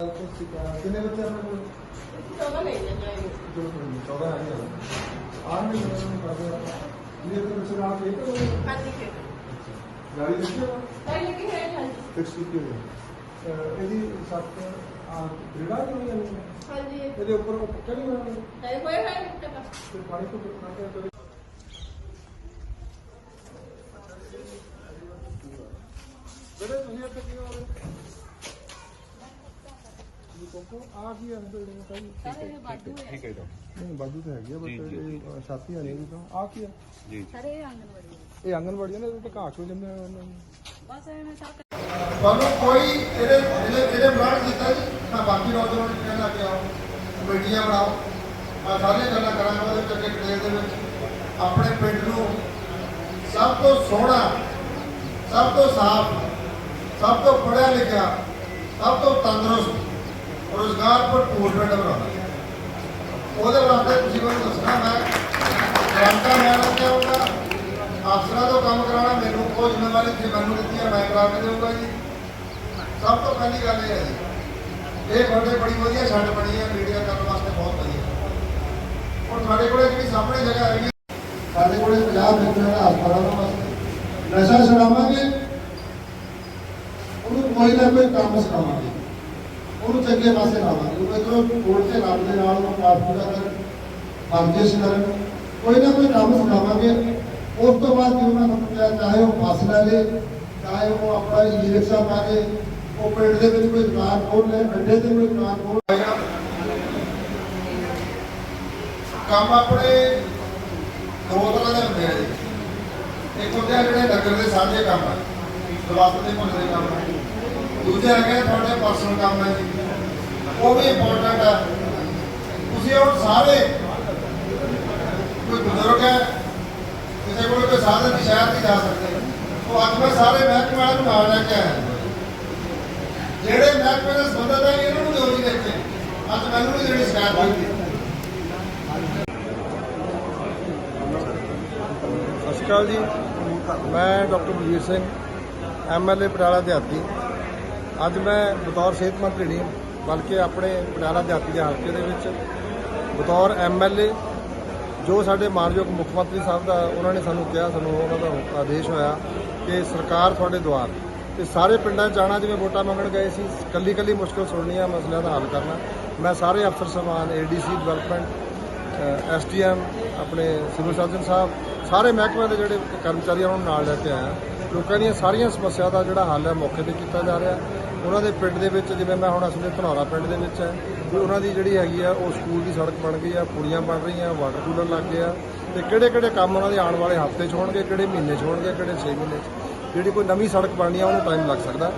ਕਿੰਨੇ ਬੱਚੇ ਆਪਣੇ ਕੋਲ? ਚੌਦਾਂ ਲੈ ਜਾਈਏ ਜੋ। 14 ਆ ਗਏ ਆਹ ਨਹੀਂ ਮੈਨੂੰ ਕਰਦੇ ਆ ਇਹ ਤਾਂ ਬੱਚੇ ਨਾਲ ਠੀਕ ਹੈ ਹਾਂਜੀ ਫਿਰ ਗਾੜੀ ਦੇਖੀ ਹੋ ਤਾਂ ਲੱਗੀ ਹੈ ਹਾਂਜੀ। ਫਿਕਸ ਕੀਤੀ ਹੋਈ ਹੈ। ਇਹਦੀ ਸੱਤ ਆ ਗ੍ਰਿਡਾ ਨਹੀਂ ਹੋਈ ਹੈ? ਹਾਂਜੀ। ਇਹਦੇ ਉੱਪਰ ਉਹ ਪੱਕਾ ਨਹੀਂ ਹੋਇਆ ਇਹ ਹੋਇਆ ਹੈ ਟਕਾ ਤੇ। ਪਾਣੀ ਤੋਂ ਕੁ ਹੈ? ਬੜੇ ਤੁਸੀਂ ਇੱਥੇ ਕੀ ਹੋ ਰਹੇ ਇਹ ਕੋਕੋ ਆ ਕੀ ਹੈ ਬਿਲਡਿੰਗ ਤਾਂ ਠੀਕ ਹੈ ਡਾਕਟਰ ਨਹੀਂ ਬਾਜੂ ਤਾਂ ਹੈਗੀ ਆ ਬਟ ਜੀ, ਜੀ। ਇਹ ਛਾਤੀ ਆ ਨਹੀਂ ਤਾਂ। ਆ ਕੀ ਆ? ਜੀ ਸਾਰੇ ਆਂਗਨਵਾੜੀ ਇਹ ਆਂਗਨਵਾੜੀ ਨਾ ਇਹਦੇ ਤੇ ਘਾਹ ਜੰਮਿਆ ਹੋਇਆ ਇਹਨਾਂ ਨੂੰ। ਬਸ ਐਵੇਂ ਸਰ ਤੁਹਾਨੂੰ ਕੋਈ ਇਹਦੇ ਇਹਦੇ ਇਹਦੇ ਬਲਾਡ ਕੀਤਾ ਜੀ? ਮੈਂ ਬਾਕੀ ਨੌਜਵਾਨ ਨੂੰ ਕਹਿੰਦਾ ਕਿ ਆਓ ਕਮੇਟੀਆਂ ਬਣਾਓ। ਆ ਸਾਰੀਆਂ ਗੱਲਾਂ ਕਰਾਂਗਾ ਉਹਦੇ ਵਿੱਚ ਅੱਗੇ ਡਿਟੇਲ ਦੇ ਵਿੱਚ। ਆਪਣੇ ਪਿੰਡ ਨੂੰ ਸਭ ਤੋਂ ਸੋਹਣਾ ਸਭ ਤੋਂ ਸਾਫ਼ ਸਭ ਤੋਂ ਪੜ੍ਹਿਆ ਲਿਖਿਆ ਸਭ ਤੋਂ ਤੰਦਰੁਸਤ ਰੋਜ਼ਗਾਰ ਭਰਪੂਰ ਪਿੰਡ ਬਣਾਉਣਾ ਉਹਦੇ ਵਾਸਤੇ ਤੁਸੀਂ ਮੈਨੂੰ ਦੱਸਣਾ ਮੈਂ ਗ੍ਰਾਂਟਾਂ ਲੈਣਾ ਚਾਹੂੰਗਾ, ਅਫਸਰਾਂ ਤੋਂ ਕੰਮ ਕਰਾਉਣਾ, ਮੈਨੂੰ ਕੋਈ ਜ਼ਿੰਮੇਵਾਰੀ ਜੇ ਮੈਨੂੰ ਦਿੱਤੀ ਹੈ ਮੈਂ ਕਰਾ ਕੇ ਦੇਊਗਾ ਜੀ। ਸਭ ਤੋਂ ਪਹਿਲੀ ਗੱਲ ਇਹ ਹੈ ਜੀ, ਇਹ ਤੁਹਾਡੇ ਬੜੀ ਵਧੀਆ ਛੱਡ ਬਣੀ ਹੈ, ਮੀਡੀਆ ਕਰਨ ਵਾਸਤੇ ਬਹੁਤ ਵਧੀਆ। ਹੁਣ ਤੁਹਾਡੇ ਕੋਲੇ ਜਿਹੜੀ ਸਾਹਮਣੇ ਜਗ੍ਹਾ ਹੈਗੀ ਸਾਡੇ ਕੋਲੇ 50 ਮਿੰਟ ਦਾ ਹਸਪਤਾਲ ਵਾਸਤੇ। ਨਸ਼ਾ ਛਡਾਵਾਂਗੇ, ਉਹਨੂੰ ਕੋਈ ਨਾ ਕੋਈ ਕੰਮ ਸਿਖਾਵਾਂਗੇ। ਉਹਨੂੰ ਚੰਗੇ ਪਾਸੇ ਲਾਵਾਂਗੇ ਉਹ ਇਧਰੋਂ ਕੋਲ ਤੇ ਰੱਬ ਦੇ ਨਾਲ ਉਹ ਪਾਠ ਪੂਜਾ ਕਰਨ ਵਰਜਿਸ਼ ਕਰਨ ਕੋਈ ਨਾ ਕੋਈ ਕੰਮ ਸਿਖਾਵਾਂਗੇ। ਉਸ ਤੋਂ ਬਾਅਦ ਜਿਉਂ ਮੈਂ ਤੁਹਾਨੂੰ ਕਿਹਾ ਚਾਹੇ ਉਹ ਬੱਸ ਲੈ ਚਾਹੇ ਉਹ ਆਪਣਾ ਈ ਰਿਕਸ਼ਾ ਪਾ ਕੇ ਉਹ ਪਿੰਡ ਦੇ ਵਿੱਚ ਕੋਈ ਦੁਕਾਨ ਖੋਲ ਲੈ ਅੱਡੇ ਤੇ ਕੋਈ ਦੁਕਾਨ ਖੋਲ ਲੈ। ਕੰਮ ਆਪਣੇ ਦੋ ਤਰ੍ਹਾਂ ਦੇ ਹੁੰਦੇ ਆ ਜੀ। ਇੱਕ ਹੁੰਦੇ ਆ ਜਿਹੜੇ ਨਗਰ ਦੇ ਸਾਂਝੇ ਕੰਮ ਆ ਸਵਾਸਥ ਦੇ ਮੁੱਲ ਦੇ ਕੰਮ ਆ। ਦੂਜੇ ਹੈਗੇ ਤੁਹਾਡੇ ਪਰਸਨਲ ਕੰਮ ਹੈ ਜੀ। ਉਹ ਵੀ ਇੰਪੋਰਟੈਂਟ ਆ ਤੁਸੀਂ ਹੁਣ ਸਾਰੇ, ਕੋਈ ਬਜ਼ੁਰਗ ਹੈ, ਕਿਸੇ ਕੋਲ ਕੋਈ ਸਾਧਨ ਨਹੀਂ ਸ਼ਹਿਰ ਨਹੀਂ ਜਾ ਸਕਦੇ। ਉਹ ਅੱਜ ਮੈਂ ਸਾਰੇ ਮਹਿਕਮੇ ਵਾਲਿਆਂ ਨੂੰ ਨਾਲ ਲੈ ਕੇ ਆਇਆ। ਜਿਹੜੇ ਮਹਿਕਮੇ ਨਾਲ ਸੰਬੰਧਤ ਹੈ, ਇਹਨਾਂ ਨੂੰ ਦਿਓ ਜੀ ਦੇਖ ਅੱਜ ਮੈਨੂੰ ਨਹੀਂ ਜਿਹੜੀ ਸ਼ਿਕਾਇਤ ਹੋਈ। ਸਤਿ ਸ਼੍ਰੀ ਅਕਾਲ ਜੀ। ਮੈਂ ਡਾਕਟਰ ਬਲਵੀਰ ਸਿੰਘ ਐਮਐਲਏ ਪਟਿਆਲਾ ਦਿਹਾਤੀ। ਅੱਜ ਮੈਂ ਬਤੌਰ ਸਿਹਤ ਮੰਤਰੀ ਨਹੀਂ ਬਲਕਿ ਆਪਣੇ ਪਟਿਆਲਾ ਜਾਤੀ ਦੇ ਹਲਕੇ ਦੇ ਵਿੱਚ ਬਤੌਰ ਐਮਐਲਏ ਜੋ ਸਾਡੇ ਮਾਨਯੋਗ ਮੁੱਖ ਮੰਤਰੀ ਸਾਹਿਬ ਦਾ ਉਹਨਾਂ ਨੇ ਸਾਨੂੰ ਕਿਹਾ ਸਾਨੂੰ ਉਹਨਾਂ ਦਾ ਆਦੇਸ਼ ਹੋਇਆ ਕਿ ਸਰਕਾਰ ਤੁਹਾਡੇ ਦੁਆਰ ਤੇ ਸਾਰੇ ਪਿੰਡਾਂ 'ਚ ਜਾਣਾ ਜਿਵੇਂ ਵੋਟਾਂ ਮੰਗਣ ਗਏ ਸੀ ਕੱਲੀ ਕੱਲੀ ਮੁਸ਼ਕਲ ਆ ਮਸਲਿਆਂ ਦਾ ਹੱਲ ਕਰਨਾ। ਮੈਂ ਸਾਰੇ ਅਫਸਰ ਸਮਾਨ ਏਡੀਸੀ ਡਿਵੈਲਪਮੈਂਟ ਐਸਟੀਐਮ ਆਪਣੇ ਸਿਵਲ ਸਰਜਨ ਸਾਹਿਬ ਸਾਰੇ ਮਹਿਕਮਿਆਂ ਦੇ ਜਿਹੜੇ ਕਰਮਚਾਰੀ ਆ, ਉਹਨਾਂ ਨੂੰ ਨਾਲ ਲੈ ਕੇ ਆਇਆ। ਲੋਕਾਂ ਦੀਆਂ ਸਾਰੀਆਂ ਸਮੱਸਿਆ ਦਾ ਜਿਹੜਾ ਹੱਲ ਹੈ ਮੌਕੇ ਤੇ ਕੀਤਾ ਜਾ ਰਿਹਾ। ਉਹਨਾਂ ਦੇ ਪਿੰਡ ਦੇ ਵਿੱਚ, ਜਿਵੇਂ ਮੈਂ ਹੁਣ ਅਸਲੇ ਧਨੌਰਾ ਪਿੰਡ ਦੇ ਵਿੱਚ ਹੈ, ਵੀ ਉਹਨਾਂ ਦੀ ਜਿਹੜੀ ਹੈਗੀ ਆ, ਉਹ ਸਕੂਲ ਦੀ ਸੜਕ ਬਣ ਗਈ ਆ, ਪੁੜੀਆਂ ਬਣ ਰਹੀਆਂ, ਵਾਟਰ ਕੂਲਰ ਲੱਗ ਗਏ ਆ ਤੇ ਕਿਹੜੇ ਕਿਹੜੇ ਕੰਮ ਉਹਨਾਂ ਦੇ ਆਉਣ ਵਾਲੇ ਹਫ਼ਤੇ 'ਚ ਹੋਣਗੇ, ਕਿਹੜੇ ਮਹੀਨੇ 'ਚ ਹੋਣਗੇ, ਕਿਹੜੇ 6 ਮਹੀਨੇ 'ਚ। ਜਿਹੜੀ ਕੋਈ ਨਵੀਂ ਸੜਕ ਬਣਨੀ ਆ, ਉਹਨੂੰ ਟਾਈਮ ਲੱਗ ਸਕਦਾ।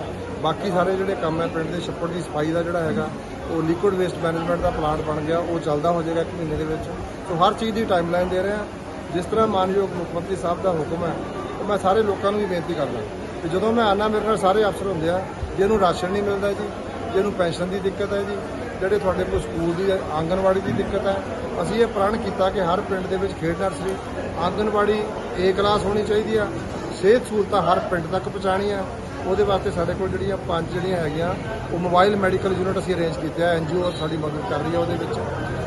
ਬਾਕੀ ਸਾਰੇ ਜਿਹੜੇ ਕੰਮ ਹੈ ਪਿੰਡ ਦੇ ਛੱਪੜ ਦੀ ਸਫ਼ਾਈ ਦਾ ਜਿਹੜਾ ਹੈਗਾ, ਉਹ ਲਿਕੁਇਡ ਵੇਸਟ ਮੈਨੇਜਮੈਂਟ ਦਾ ਪਲਾਂਟ ਬਣ ਗਿਆ, ਉਹ ਚੱਲਦਾ ਹੋ ਜਾਏਗਾ ਇੱਕ ਮਹੀਨੇ ਦੇ ਵਿੱਚ। ਸੋ ਹਰ ਚੀਜ਼ ਦੀ ਟਾਈਮਲਾਈਨ ਦੇ ਰਹੇ। ਹਾਂ ਜਿਸ ਤਰ੍ਹਾਂ ਮਾਨਯੋਗ ਮੁੱਖ ਮੰਤਰੀ ਸਾਹਿਬ ਦਾ ਹੁਕਮ ਹੈ, ਉਹ ਮੈਂ ਸਾਰੇ ਲੋਕਾਂ ਨੂੰ ਵੀ ਬੇਨਤੀ ਕਰਦਾ ਕਿ ਜਦੋਂ ਮੈਂ ਆਨਾ, ਮੇਰੇ ਨਾਲ ਸਾਰੇ ਅਫਸਰ ਹੁੰਦੇ ਆ ਜਿਹਨੂੰ ਰਾਸ਼ਨ ਨਹੀਂ ਮਿਲਦਾ ਜੀ ਜਿਹਨੂੰ ਪੈਨਸ਼ਨ ਦੀ ਦਿੱਕਤ ਹੈ ਜੀ, ਜਿਹੜੇ ਤੁਹਾਡੇ ਕੋਲ ਸਕੂਲ ਦੀ ਆਂਗਨਵਾੜੀ ਦੀ ਦਿੱਕਤ ਹੈ, ਅਸੀਂ ਇਹ ਪ੍ਰਣ ਕੀਤਾ ਕਿ ਹਰ ਪਿੰਡ ਦੇ ਵਿੱਚ ਖੇਡ ਨਰਸਰੀ, ਆਂਗਨਵਾੜੀ ਏ ਕਲਾਸ ਹੋਣੀ ਚਾਹੀਦੀ ਆ, ਸਿਹਤ ਸਹੂਲਤਾਂ ਹਰ ਪਿੰਡ ਤੱਕ ਪਹੁੰਚਾਉਣੀਆਂ ਉਹਦੇ ਵਾਸਤੇ ਸਾਡੇ ਕੋਲ ਜਿਹੜੀਆਂ ਪੰਜ ਜਿਹੜੀਆਂ ਹੈਗੀਆਂ, ਉਹ ਮੋਬਾਈਲ ਮੈਡੀਕਲ ਯੂਨਿਟ ਅਸੀਂ ਅਰੇਂਜ ਕੀਤੇ ਆ ਐਨਜੀਓ ਸਾਡੀ ਮਦਦ ਕਰ ਰਹੀ ਹੈ ਉਹਦੇ ਵਿੱਚ।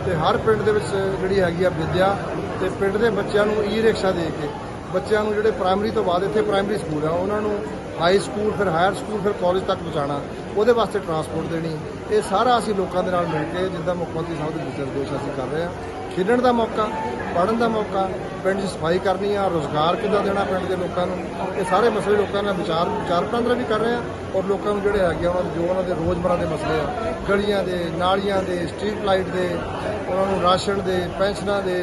ਤੇ ਹਰ ਪਿੰਡ ਦੇ ਵਿੱਚ ਜਿਹੜੀ ਹੈਗੀ ਆ ਵਿਦਿਆ, ਤੇ ਪਿੰਡ ਦੇ ਬੱਚਿਆਂ ਨੂੰ ਈ ਰਿਕਸ਼ਾ ਦੇ ਕੇ, ਬੱਚਿਆਂ ਨੂੰ ਜਿਹੜੇ ਪ੍ਰਾਇਮਰੀ ਤੋਂ ਬਾਅਦ ਇੱਥੇ ਪ੍ਰਾਇਮਰੀ ਸਕੂਲ ਆ, ਉਹਨਾਂ ਨੂੰ ਹਾਈ ਸਕੂਲ ਫਿਰ ਹਾਇਰ ਸਕੂਲ ਫਿਰ ਕਾਲਜ ਤੱਕ ਪਹੁੰਚਾਉਣਾ, ਉਹਦੇ ਵਾਸਤੇ ਟਰਾਂਸਪੋਰਟ ਦੇਣੀ, ਇਹ ਸਾਰਾ ਅਸੀਂ ਲੋਕਾਂ ਦੇ ਨਾਲ ਮਿਲ ਕੇ ਜਿੱਦਾਂ ਮੁੱਖ ਮੰਤਰੀ ਸਾਹਿਬ ਦੇ ਦਿਸ਼ਾ ਨਿਰਦੇਸ਼ ਅਸੀਂ ਕਰ ਰਹੇ ਹਾਂ। ਖੇਡਣ ਦਾ ਮੌਕਾ, ਪੜ੍ਹਨ ਦਾ ਮੌਕਾ, ਪਿੰਡ 'ਚ ਸਫ਼ਾਈ ਕਰਨੀ ਆ, ਰੋਜ਼ਗਾਰ ਕਿੱਦਾਂ ਦੇਣਾ ਪਿੰਡ ਦੇ ਲੋਕਾਂ ਨੂੰ, ਇਹ ਸਾਰੇ ਮਸਲੇ ਲੋਕਾਂ ਨਾਲ ਵਿਚਾਰ ਵਿਚਾਰ ਵਟਾਂਦਰਾ ਵੀ ਕਰ ਰਹੇ ਆ ਔਰ ਲੋਕਾਂ ਨੂੰ ਜਿਹੜੇ ਹੈਗੇ ਆ, ਉਹਨਾਂ ਦੇ ਜੋ ਉਹਨਾਂ ਦੇ ਰੋਜ਼ਮਰਾ ਦੇ ਮਸਲੇ ਆ, ਗਲੀਆਂ ਦੇ, ਨਾਲੀਆਂ ਦੇ ਸਟਰੀਟ ਲਾਈਟ ਦੇ, ਉਹਨਾਂ ਨੂੰ ਰਾਸ਼ਨ ਦੇ, ਪੈਨਸ਼ਨਾਂ ਦੇ,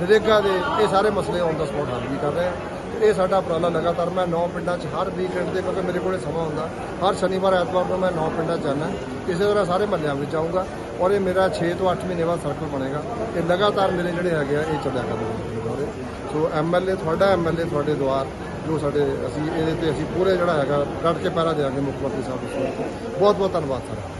ਨਰੇਗਾ ਦੇ, ਇਹ ਸਾਰੇ ਮਸਲੇ ਔਨ ਦਾ ਸਪੌਟ ਹੱਲ ਵੀ ਕਰ ਰਹੇ ਆ ਇਹ ਸਾਡਾ ਉਪਰਾਲਾ ਲਗਾਤਾਰ ਮੈਂ ਨੌ ਪਿੰਡਾਂ 'ਚ ਹਰ ਵੀਕਐਂਡ ਦੇ ਕਿਉਂਕਿ ਮੇਰੇ ਕੋਲੇ ਸਮਾਂ ਹੁੰਦਾ, ਹਰ ਸ਼ਨੀਵਾਰ, ਐਤਵਾਰ ਨੂੰ ਮੈਂ ਨੌ ਪਿੰਡਾਂ 'ਚ ਜਾਣਾ ਇਸੇ ਤਰ੍ਹਾਂ ਸਾਰੇ ਮਹੱਲਿਆਂ ਵਿੱਚ ਜਾਊਂਗਾ ਔਰ ਇਹ ਮੇਰਾ 6 ਤੋਂ 8 ਮਹੀਨੇ ਬਾਅਦ ਸਰਕਲ ਬਣੇਗਾ। ਇਹ ਲਗਾਤਾਰ ਮੇਰੇ ਜਿਹੜੇ ਹੈਗੇ ਆ, ਇਹ ਚੱਲਿਆ ਕਰਨਗੇ ਦੌਰੇ ਸੋ ਐਮਐਲਏ ਤੁਹਾਡਾ ਐਮਐਲਏ ਤੁਹਾਡੇ ਦੁਆਰ ਜੋ ਸਾਡੇ ਅਸੀਂ, ਇਹਦੇ ਤੇ ਅਸੀਂ ਪੂਰੇ ਜਿਹੜਾ ਹੈਗਾ ਕੱਢ ਕੇ ਪੈਰਾ ਦੇਵਾਂਗੇ ਮੁੱਖ ਮੰਤਰੀ ਸਾਹਿਬ ਨੂੰ ਬਹੁਤ ਬਹੁਤ ਧੰਨਵਾਦ ਸਰ